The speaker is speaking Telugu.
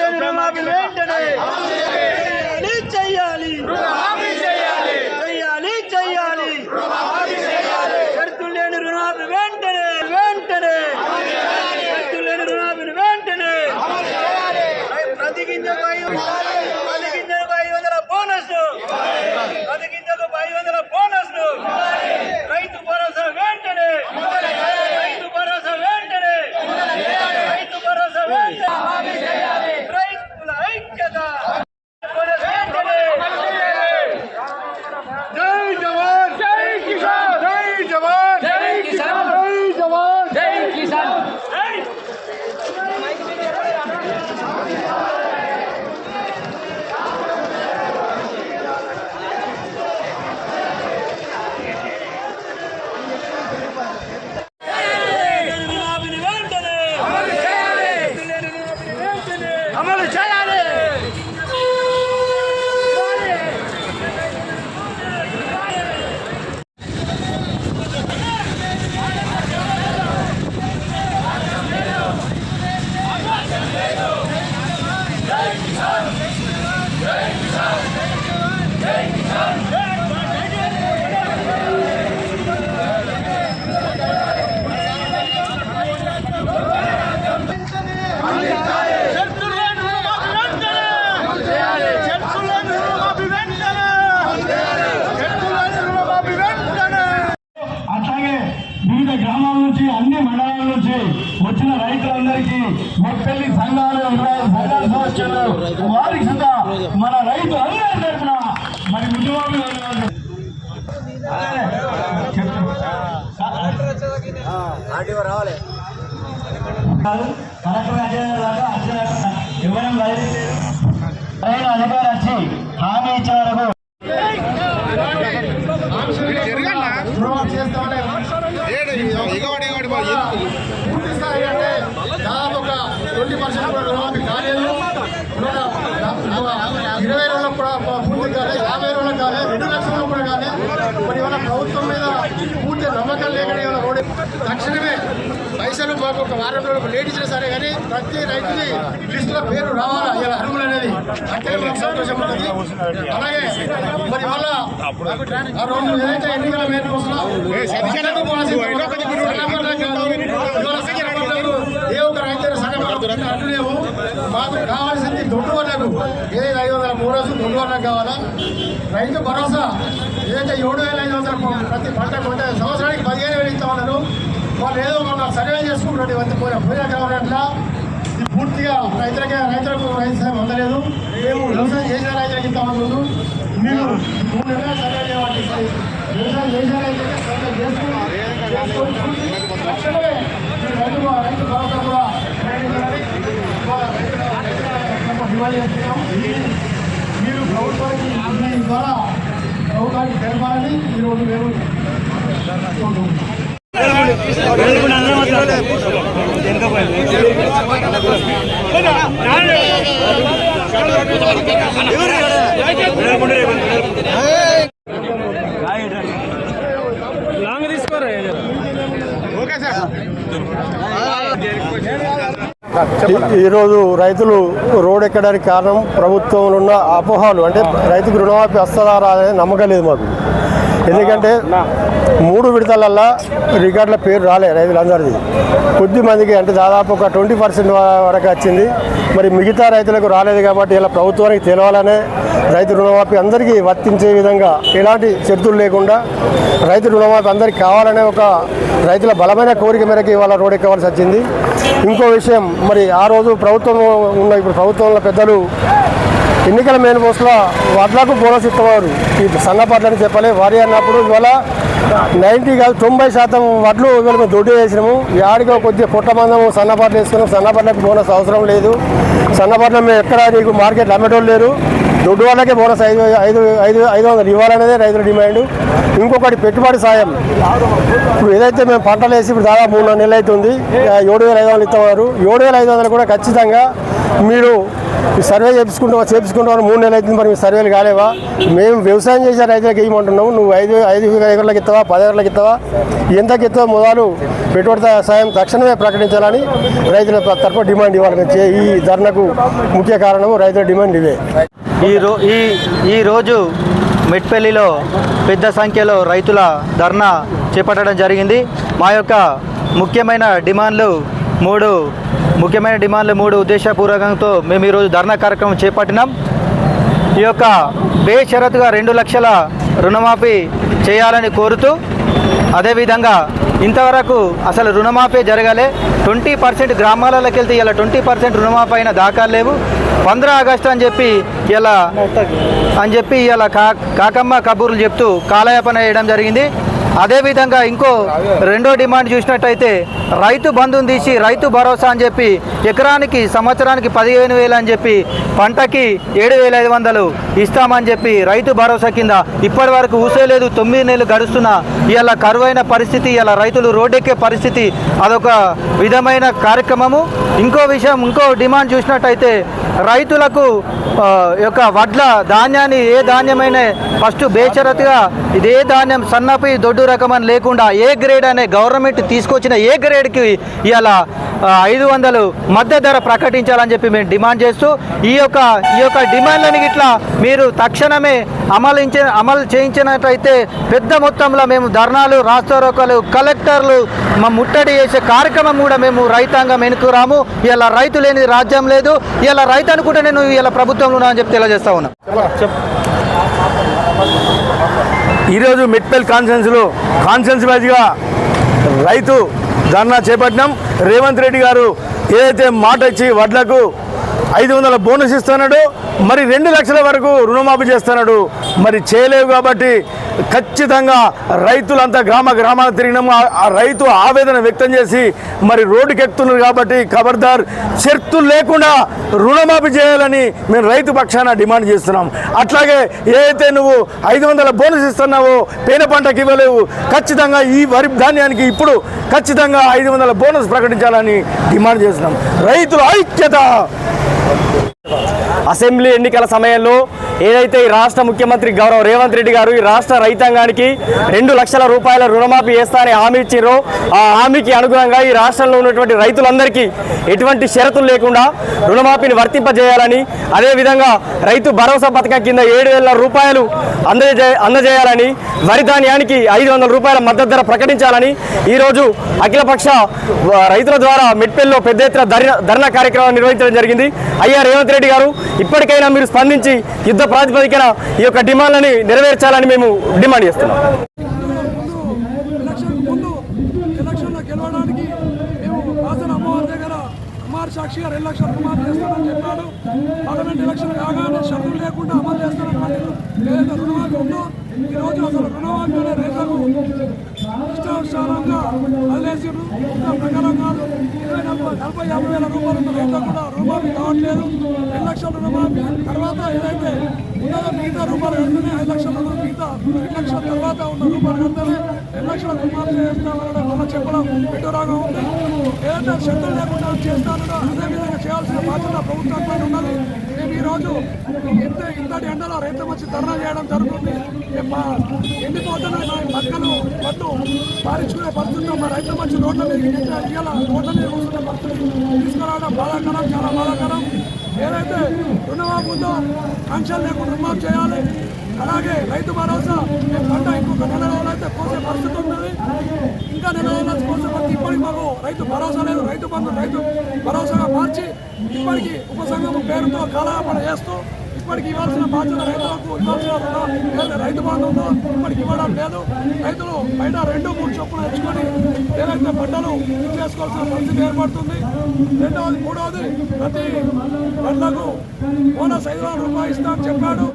లేని రుణమాఫీ వెంటనే చెయ్యాలి చెయ్యాలి చెయ్యాలి చెయ్యాలి షరతులు లేని రుణమాఫీ వెంటనే వెంటనే షరతులు లేని రుణమాఫీని వెంటనే ప్రతి గింజకు ఐదు ప్రతి గింజకు ఐదు వందల బోనస్ ప్రతి గింజకు ఐదు వందల బోనస్ రైతు భరోసా వెంటనే రైతు భరోసా వెంటనే రైతు భరోసా వెంటనే రైతుల ఐక్యత బోనస్ వెంటనే జై జవాన్ జై కిసాన్ జై జవాన్ జై కిసాన్ జై జవాన్ జై కిసాన్ రుణమాఫీని వెంటనే రైతు లేని రుణమాఫీని వెంటనే అమలు చేయాలి అట్లాగే వివిధ గ్రామాల నుంచి అన్ని మండలాల నుంచి వచ్చిన రైతులందరికీ మొక్కల్ని సంఘాలు ఇరవై ఐదు సంఘాల సమస్యలు వారికి సుధా మన రైతు అందరి తరఫున మరి ముఖ్యమంత్రి కలెక్టర్ ఇవ్వడం అధికారి వచ్చి హామీ ఇచ్చే వరకు పూర్తి స్థాయి అంటే దాదాపు ఒక ట్వంటీ పర్సెంట్ కూడా రుణమాఫీ కాలేదు ఒక ఇరవై రోజులకు కూడా పూర్తి కాలే యాభై రోజులకు కాలే రెండు లక్షలకు కూడా కాలే మరి ఇవాళ ప్రభుత్వం మీద పూర్తి నమ్మకం లేకనే ఇవాళ రోడ్డు తక్షణమే పైసలు మాకు ఒక వారం రోజులకు లేట్ ఇచ్చినా సరే కానీ ప్రతి రైతుకి లిస్టులో పేరు రావాలా? ఇలా అర్హులు అనేది అంటే మాకు సంతోషం ఉన్నది అలాగే మరి ఇవాళ ఆ రెండు ఏదైతే ఎన్నికల మీద ఏ ఒక్క రైతు సగం అంటున్నాము మాకు కావాల్సింది దొడ్డు వాళ్ళకు ఏదైతే ఐదు వందల మూడు రోజులు దొడ్డు వాళ్ళకు కావాలా? రైతు భరోసా. ఏదైతే ఏడు వేల ఐదు వందల ప్రతి పంట కొంటే సంవత్సరానికి పదిహేను వేలు ఇస్తా ఉన్నారు. వాళ్ళు ఏదో మొన్న సర్వే చేసుకుంటున్నారు. ఇవన్నీ పోయిన పోయిన కావాలంటే ఇది పూర్తిగా రైతులకే రైతులకు రైతు సాయం అందలేదు. మేము వ్యవసాయం చేసిన రైతులకు ఇస్తామన్నారు మీరు మూడు నెలలు సర్వే చేయాలి వ్యవసాయం చేసిన రైతులకే సర్వే చేసుకుని రైతు రైతు భరోసా కూడా డిమాండ్ చేస్తున్నాం. మీరు ప్రభుత్వానికి ఆన్లైన్ ద్వారా ప్రభుత్వానికి తెలపాలని ఈరోజు మేము కోరుకుంటున్నాం. ఈరోజు రైతులు రోడ్ ఎక్కడానికి కారణం ప్రభుత్వంలో ఉన్న అపోహాలు అంటే రైతుకు రుణమాఫీ వస్తుందా రాదని నమ్మకం లేదు మాకు ఎందుకంటే మూడు విడతలల్లా రికార్డుల పేరు రాలే రైతులందరిది. కొద్ది మందికి అంటే దాదాపు ఒక ట్వంటీ పర్సెంట్ వరకు వచ్చింది. మరి మిగతా రైతులకు రాలేదు కాబట్టి ఇలా ప్రభుత్వానికి తెలవాలనే రైతు రుణమాఫీ అందరికీ వర్తించే విధంగా ఎలాంటి షరతులు లేకుండా రైతు రుణమాఫీ అందరికీ కావాలనే ఒక రైతుల బలమైన కోరిక మేరకు ఇవాళ రోడ్ ఎక్కవలసి వచ్చింది. ఇంకో విషయం మరి ఆ రోజు ప్రభుత్వం ఉన్న ఇప్పుడు ప్రభుత్వంలో పెద్దలు ఎన్నికల మేనిఫెస్టోలో వడ్లకు బోనస్ ఇస్తున్నారు. ఈ సన్నపడ్లని చెప్పాలి. వరి అన్నప్పుడు ఇవాళ నైంటీ కాదు తొంభై శాతం వడ్లు ఇవాళ మేము దొడ్డు వేసినాము. యాడిగా కొద్దిగా పుట్ట మందము సన్నపడ్లు వేసుకున్నాం. సన్నపడ్లకు బోనస్ అవసరం లేదు. సన్నపడ్ల మేము ఎక్కడ నీకు మార్కెట్లో అమ్మేటోళ్ళు లేరు. దొడ్డు వాళ్ళకే బోనస్ ఐదు ఐదు ఐదు ఐదు వందలు ఇవ్వాలనేదే రైతుల డిమాండ్ ఇంకొకటి పెట్టుబడి సాయం. ఇప్పుడు ఏదైతే మేము పంటలు వేసి ఇప్పుడు దాదాపు మూడు నెలలు అవుతుంది. ఏడు వేల ఐదు వందలు ఇస్తున్నారు. ఏడు వేల ఐదు వందలు కూడా ఖచ్చితంగా మీరు ఈ సర్వే చేపించుకుంటావా? చేపించుకుంటావా మూడు నెలలు అవుతుంది మరి మీ సర్వేలు కాలేవా? మేము వ్యవసాయం చేసే రైతులకు ఇవ్వమంటున్నాము నువ్వు ఐదు ఐదు ఎకర్లకు ఇస్తావా పది ఎకర్లకు ఇస్తావా ఎంతకు ఇస్తావా మొదలు పెట్టుబడి సాయం తక్షణమే ప్రకటించాలని రైతుల తరఫున డిమాండ్ ఇవ్వాలని చే- ఈ ధర్నకు ముఖ్య కారణము రైతుల డిమాండ్ ఇవే. ఈ రో ఈ ఈరోజు మెట్పల్లిలో పెద్ద సంఖ్యలో రైతుల ధర్నా చేపట్టడం జరిగింది. మా యొక్క ముఖ్యమైన డిమాండ్లు మూడు ముఖ్యమైన డిమాండ్లు మూడు ఉద్దేశపూర్వకంతో మేము ఈరోజు ధర్నా కార్యక్రమం చేపట్టినాం. ఈ యొక్క బేషరతుగా రెండు లక్షల రుణమాఫీ చేయాలని కోరుతూ అదేవిధంగా ఇంతవరకు అసలు రుణమాఫీ జరగలే. ట్వంటీ పర్సెంట్ గ్రామాలలోకి వెళ్తే ఇలా ట్వంటీ పర్సెంట్ రుణమాఫీ అయిన దాఖలు లేవు. పంద్రా ఆగస్టు అని చెప్పి ఇలా అని చెప్పి ఇలా కా కాకమ్మ కబూర్లు చెప్తూ కాలయాపన వేయడం జరిగింది. అదేవిధంగా ఇంకో రెండో డిమాండ్ చూసినట్టయితే రైతు బంధుని తీసి రైతు భరోసా అని చెప్పి ఎకరానికి సంవత్సరానికి పదిహేను వేలు అని చెప్పి పంటకి ఏడు వేల ఐదు వందలు ఇస్తామని చెప్పి రైతు భరోసా కింద ఇప్పటి వరకు ఊసేలేదు తొమ్మిది నెలలు గడుస్తున్న ఇలా కరువైన పరిస్థితి ఇలా రైతులు రోడ్డెక్కే పరిస్థితి అదొక విధమైన కార్యక్రమము. ఇంకో విషయం ఇంకో డిమాండ్ చూసినట్టయితే రైతులకు యొక్క వడ్ల ధాన్యాన్ని ఏ ధాన్యమైన ఫస్ట్ బేషరతుగా ఇదే ధాన్యం సన్నపి దొడ్డు రకం అని లేకుండా ఏ గ్రేడ్ అనే గవర్నమెంట్ తీసుకొచ్చిన ఏ గ్రేడ్కి ఇలా ఐదు వందలు మద్దతు ధర ప్రకటించాలని చెప్పి మేము డిమాండ్ చేస్తూ ఈ యొక్క ఈ యొక్క డిమాండ్లను ఇట్లా మీరు తక్షణమే అమలించ అమలు చేయించినట్లయితే పెద్ద మొత్తంలో మేము ధర్నాలు రాస్తారోకలు కలెక్టర్లు మా ముట్టడి చేసే కార్యక్రమం కూడా మేము రైతాంగం వెనుకురాము ఇలా రైతు లేని రాజ్యం లేదు. ఇలా రైతు అనుకుంటే నేను ఇలా ప్రభుత్వంలో ఉన్నా అని చెప్పి తెలియజేస్తా ఉన్నా. ఈరోజు మిట్పల్ కాన్ఫరెన్స్లో కాన్ఫరెన్స్ వైజ్గా రైతు ధర్నా చేపట్టినాం. రేవంత్ రెడ్డి గారు ఏదైతే మాట ఇచ్చి వడ్లకు ఐదు వందల బోనస్ ఇస్తున్నాడు మరి రెండు లక్షల వరకు రుణమాఫీ చేస్తున్నాడు. మరి చేయలేవు కాబట్టి ఖచ్చితంగా రైతులంతా గ్రామ గ్రామాలకు తిరిగినాము. ఆ- రైతు ఆవేదన వ్యక్తం చేసి మరి రోడ్డుకి ఎక్కుతున్నారు కాబట్టి ఖబర్దార్ షర్తులు లేకుండా రుణమాఫీ చేయాలని మేము రైతు పక్షాన డిమాండ్ చేస్తున్నాం. అట్లాగే ఏదైతే నువ్వు ఐదు వందల బోనస్ ఇస్తున్నావో పేన పంటకి ఇవ్వలేవు. ఖచ్చితంగా ఈ వరి ధాన్యానికి ఇప్పుడు ఖచ్చితంగా ఐదు వందల బోనస్ ప్రకటించాలని డిమాండ్ చేస్తున్నాం. రైతుల ఐక్యత! అసెంబ్లీ ఎన్నికల సమయంలో ఏదైతే ఈ రాష్ట్ర ముఖ్యమంత్రి గౌరవ్ రేవంత్ రెడ్డి గారు ఈ రాష్ట్ర రైతాంగానికి రెండు లక్షల రూపాయల రుణమాఫీ చేస్తారని హామీ ఇచ్చారో ఆ హామీకి అనుగుణంగా ఈ రాష్ట్రంలో ఉన్నటువంటి రైతులందరికీ ఎటువంటి షరతులు లేకుండా రుణమాఫీని వర్తింపజేయాలని అదేవిధంగా రైతు భరోసా పథకం కింద ఏడు వేల రూపాయలు అందజే అందజేయాలని వరి ధాన్యానికి ఐదు వందల రూపాయల మద్దతు ధర ప్రకటించాలని ఈరోజు అఖిలపక్ష రైతుల ద్వారా మెట్పెల్లో పెద్ద ఎత్తున ధర్నా ధర్నా కార్యక్రమం నిర్వహించడం జరిగింది. అయ్యా రేవంత్ రెడ్డి గారు ఇప్పటికైనా మీరు స్పందించి యుద్ధ ప్రాతిపదికన ఈ యొక్క డిమాండ్లని నెరవేర్చాలని మేము డిమాండ్ చేస్తున్నాం. గెలవడానికి మేము దగ్గర కుమార్ సాక్షిగా రెండు లక్షల కుమార్ చేస్తామని చెప్పాడు పార్లమెంట్ ఎలక్షన్ కాగానే షరతులు లేకుండా అమలు చేస్తానని ఏదైతే రుణమాఫీ ఉందో ఈరోజు అసలు రుణమాఫీ అనే రైతులకు ఇష్టానుసారంగా వదిలేసిండ్రు ఇంకా ప్రకారంగా ఇరవై నలభై నలభై యాభై వేల రూపాయలు ఉన్న కూడా రుణమాఫీ కావట్లేదు. రెండు లక్షల రుణమాఫీ. తర్వాత ఏదైతే ఉన్నదో మిగతా రూపాయలు కడితేనే ఐదు లక్షల రూపాయలు మిగతా రెండు లక్షల తర్వాత ఉన్న రూపాయలు కడితేనే రెండు లక్షల రూపాయలు చేస్తామని వల్ల చెప్పడం విడ్డూరంగా ఉంది. ఏదైతే శక్తులు లేకుండా చేస్తానో అదేవిధంగా చేయాల్సిన బాధ్యత ప్రభుత్వంపై ఉన్నది. మేము ఈరోజు ఎంత ఇంతటి ఎండలో రైతు వచ్చి ధర్నా చేయడం జరుగుతుంది. ఎండిపోతున్న మా పట్టు పారించుకునే పరిస్థితుల్లో మా రైతు మంచి రోడ్ల ఇవాళ రోడ్ల మీద కూర్చున్న తీసుకురావడం బాధాకరం చాలా బాధాకరం. ఏదైతే రుణమాపుతో ఉందో ఆంక్షలు లేకుండా రుణమాఫీ చేయాలి అలాగే రైతు భరోసా మేము పంట ఇంకొక నెల రోజులు అయితే కోసే పరిస్థితి ఉన్నది. ఇంకా నెల రోజులు కోసే పరిస్థితి ఇప్పటికి మాకు రైతు భరోసా లేదు. రైతు బంధు రైతు భరోసాగా మార్చి ఇప్పటికీ ఉపసంఘం పేరుతో కాలయాపన చేస్తూ ఇప్పటికి ఇవ్వాల్సిన బాధ్యత రైతులకు ఇవ్వాల్సిన రుణం రైతు బంధు ఉందో? ఇప్పటికి ఇవ్వడం లేదు. రైతులు బయట రెండు మూడు చొప్పున తెచ్చుకొని ఏదైతే పంటలు చేసుకోవాల్సిన పరిస్థితి ఏర్పడుతుంది. రెండవది మూడవది ప్రతి పంటకు బోనస్ ఐదు వేల రూపాయలు ఇస్తామని చెప్పాడు.